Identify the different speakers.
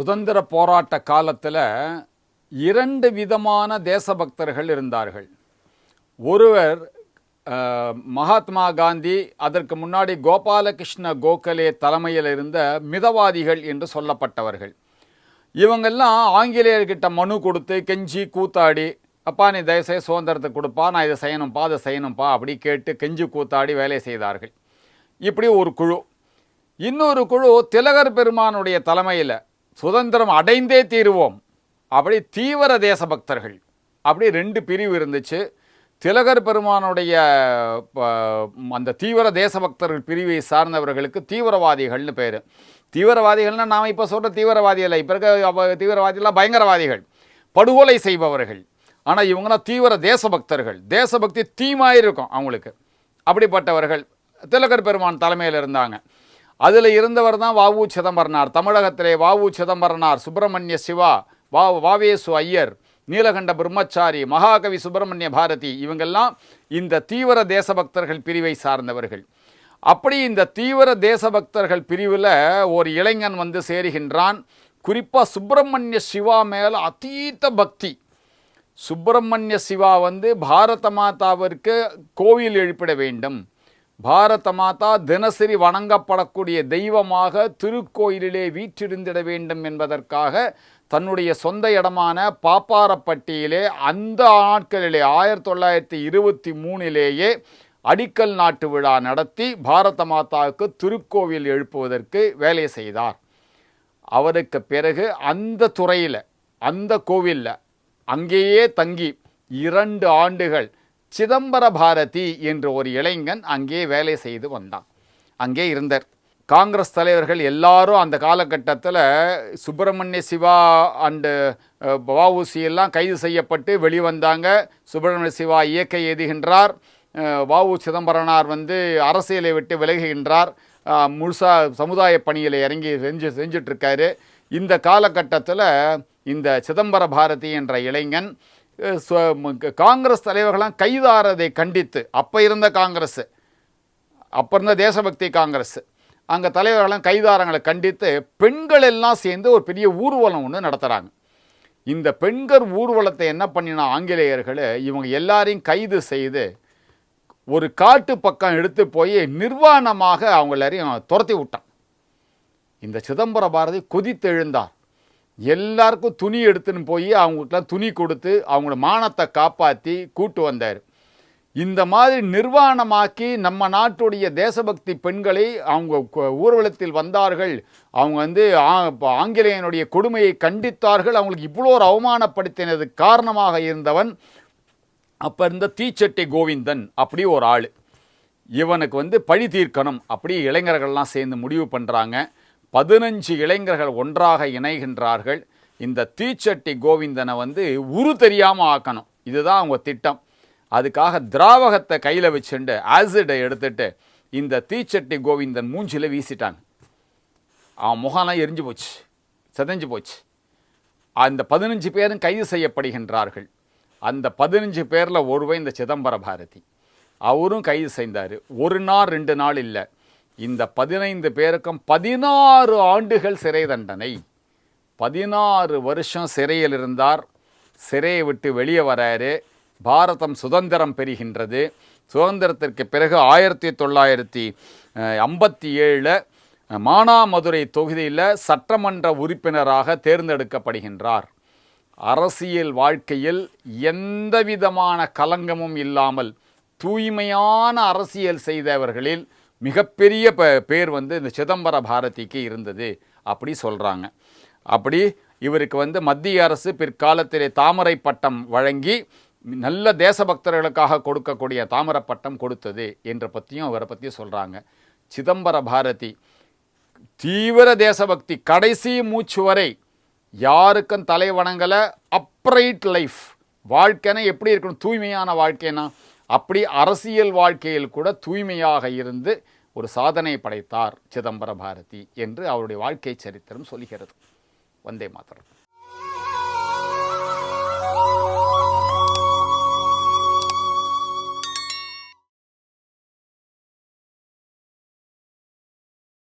Speaker 1: சுதந்திர போராட்ட காலத்தில் இரண்டு விதமான தேசபக்தர்கள் இருந்தார்கள். ஒருவர் மகாத்மா காந்தி அதற்கு முன்னாடி கோபாலகிருஷ்ண கோகலே தலைமையில் இருந்த மிதவாதிகள் என்று சொல்லப்பட்டவர்கள். இவங்கெல்லாம் ஆங்கிலேயர்கிட்ட மனு கொடுத்து கெஞ்சி கூத்தாடி அப்பா நீ தயவுசெய்து சுதந்திரத்தை கொடுப்பா நான் இதை செய்யணும்ப்பா அதை செய்யணும்ப்பா அப்படி கேட்டு கெஞ்சி கூத்தாடி வேலை செய்தார்கள். இப்படி ஒரு குழு. இன்னொரு குழு திலகர் பெருமானுடைய தலைமையில். சுதந்திரம் அடைந்தே தீருவோம். அப்படி தீவிர தேசபக்தர்கள். அப்படி ரெண்டு பிரிவு இருந்துச்சு. திலகர் பெருமானுடைய அந்த தீவிர தேசபக்தர்கள் பிரிவை சார்ந்தவர்களுக்கு தீவிரவாதிகள்னு பேர். தீவிரவாதிகள்னால் நாம் இப்போ சொல்கிற தீவிரவாதி இல்லை. இப்போ இருக்க தீவிரவாதிகள்லாம் பயங்கரவாதிகள். படுகொலை செய்பவர்கள். ஆனால் இவங்களாம் தீவிர தேசபக்தர்கள். தேசபக்தி தீமாயிருக்கும் அவங்களுக்கு. அப்படிப்பட்டவர்கள். திலகர் பெருமான் தலைமையில் இருந்தாங்க. அதில் இருந்தவர் தான் வாவு சிதம்பரனார். தமிழகத்திலே வாவு சிதம்பரனார் சுப்பிரமணிய சிவா வா வாவேசு ஐயர் நீலகண்ட பிரம்மச்சாரி மகாகவி சுப்பிரமணிய பாரதி இவங்கெல்லாம் இந்த தீவிர தேசபக்தர்கள் பிரிவை சார்ந்தவர்கள். அப்படி இந்த தீவிர தேசபக்தர்கள் பிரிவில் ஒரு இளைஞன் வந்து சேருகின்றான். குறிப்பாக சுப்பிரமணிய சிவா மேலே அதீத பக்தி. சுப்பிரமணிய சிவா வந்து பாரத மாதாவிற்கு கோவில் எழுப்பிட வேண்டும். பாரத மாதா தினசரி வணங்கப்படக்கூடிய தெய்வமாக திருக்கோயிலிலே வீற்றிருந்திட வேண்டும் என்பதற்காக தன்னுடைய சொந்த இடமான பாப்பாரப்பட்டியிலே அந்த நாட்களிலே ஆயிரத்தி தொள்ளாயிரத்தி இருபத்தி மூணிலேயே அடிக்கல் நாட்டு விழா நடத்தி பாரத மாதாவுக்கு திருக்கோவில் எழுப்புவதற்கு வேலை செய்தார். அவருக்கு பிறகு அந்த துறையில் அந்த கோவிலில் அங்கேயே தங்கி இரண்டு ஆண்டுகள் சிதம்பர பாரதி என்ற ஒரு இளைஞன் அங்கே வேலை செய்து வந்தான். அங்கே இருந்தார். காங்கிரஸ் தலைவர்கள் எல்லாரும் அந்த காலகட்டத்தில் சுப்பிரமணிய சிவா அண்டு வஉசி எல்லாம் கைது செய்யப்பட்டு வெளிவந்தாங்க. சுப்பிரமணிய சிவா இயக்கை எதுகின்றார் வவு சிதம்பரனார் வந்து அரசியலை விட்டு விலகுகின்றார். முழுசாக முழுசா சமுதாய பணியில் இறங்கி செஞ்சு செஞ்சிட்ருக்காரு இந்த காலகட்டத்தில் இந்த சிதம்பர பாரதி என்ற இளைஞன் காங்கிரஸ் தலைவர்களாம் கைதாரதை கண்டித்து அப்போ இருந்த காங்கிரஸ் அப்போ இருந்த தேசபக்தி காங்கிரஸ் அங்கே தலைவர்களாம் கைதாரங்களை கண்டித்து பெண்கள் எல்லாம் சேர்ந்து ஒரு பெரிய ஊர்வலம் ஒன்று நடத்துகிறாங்க இந்த பெண்கள் ஊர்வலத்தை என்ன பண்ணினா ஆங்கிலேயர்கள் இவங்க எல்லாரையும் கைது செய்து ஒரு காட்டு பக்கம் எடுத்து போய் நிர்வாணமாக அவங்க எல்லாரையும் துரத்தி விட்டான். இந்த சிதம்பர பாரதி கொதித்தெழுந்தார். எல்லாருக்கும் துணி எடுத்துன்னு போய் அவங்களுக்குலாம் துணி கொடுத்து அவங்களோட மானத்தை காப்பாற்றி கூட்டு வந்தார். இந்த மாதிரி நிர்வாணமாக்கி நம்ம நாட்டுடைய தேசபக்தி பெண்களை அவங்க ஊர்வலத்தில் வந்தார்கள். அவங்க வந்து ஆ- ஆங்கிலேயனுடைய கொடுமையை கண்டித்தார்கள். அவங்களுக்கு இவ்வளோ ஒரு அவமானப்படுத்தினது காரணமாக இருந்தவன் அப்போ இருந்த தீச்சட்டி கோவிந்தன் அப்படி ஒரு ஆள். இவனுக்கு வந்து பழி தீர்க்கணும். அப்படி இளைஞர்கள்லாம் சேர்ந்து முடிவு பண்ணுறாங்க பதினஞ்சு இளைஞர்கள் ஒன்றாக இணைகின்றார்கள். இந்த தீச்சட்டி கோவிந்தனை வந்து உரு தெரியாமல் ஆக்கணும். இதுதான் அவங்க திட்டம். அதுக்காக திராவகத்தை கையில் வச்சுட்டு ஆசிடை எடுத்துட்டு இந்த தீச்சட்டி கோவிந்தன் மூஞ்சியில் வீசிட்டாங்க. அவன் முகம்லாம் எரிஞ்சு போச்சு. சிதைஞ்சு போச்சு. அந்த பதினஞ்சு பேரும் கைது செய்யப்படுகின்றார்கள். அந்த பதினஞ்சு பேரில் ஒருவன் இந்த சிதம்பர பாரதி. அவரும் கைது செய்தார். ஒரு நாள் ரெண்டு நாள் இல்லை. இந்த பதினைந்து பேருக்கும் பதினாறு ஆண்டுகள் சிறை தண்டனை. பதினாறு வருஷம் சிறையில் இருந்தார். சிறையை விட்டு வெளியே வராரு. பாரதம் சுதந்திரம் பெறுகின்றது. சுதந்திரத்திற்கு பிறகு ஆயிரத்தி தொள்ளாயிரத்தி ஐம்பத்தி ஏழில் மானாமதுரை தொகுதியில் சட்டமன்ற உறுப்பினராக தேர்ந்தெடுக்கப்படுகின்றார். அரசியல் வாழ்க்கையில் எந்தவிதமான கலங்கமும் இல்லாமல் தூய்மையான அரசியல் செய்தவர்களில் மிகப்பெரிய ப- பேர் வந்து இந்த சிதம்பர பாரதிக்கு இருந்தது அப்படி சொல்கிறாங்க அப்படி இவருக்கு வந்து மத்திய அரசு பிற்காலத்திலே தாமரை பட்டம் வழங்கி நல்ல தேசபக்தர்களுக்காக கொடுக்கக்கூடிய தாமரை பட்டம் கொடுத்தது என்ற பற்றியும் அவரை பற்றி சொல்கிறாங்க சிதம்பர பாரதி தீவிர தேசபக்தி கடைசி மூச்சு வரை யாருக்கும் தலை வணங்கலை அப்ரைட் லைஃப் வாழ்க்கைனா எப்படி இருக்கணும்? தூய்மையான வாழ்க்கைனா அப்படி அரசியல் வாழ்க்கையில் கூட தூய்மையாக இருந்து ஒரு சாதனை படைத்தார் சிதம்பர பாரதி என்று அவருடைய வாழ்க்கை சரித்திரம் சொல்கிறது வந்தே மாதரம்.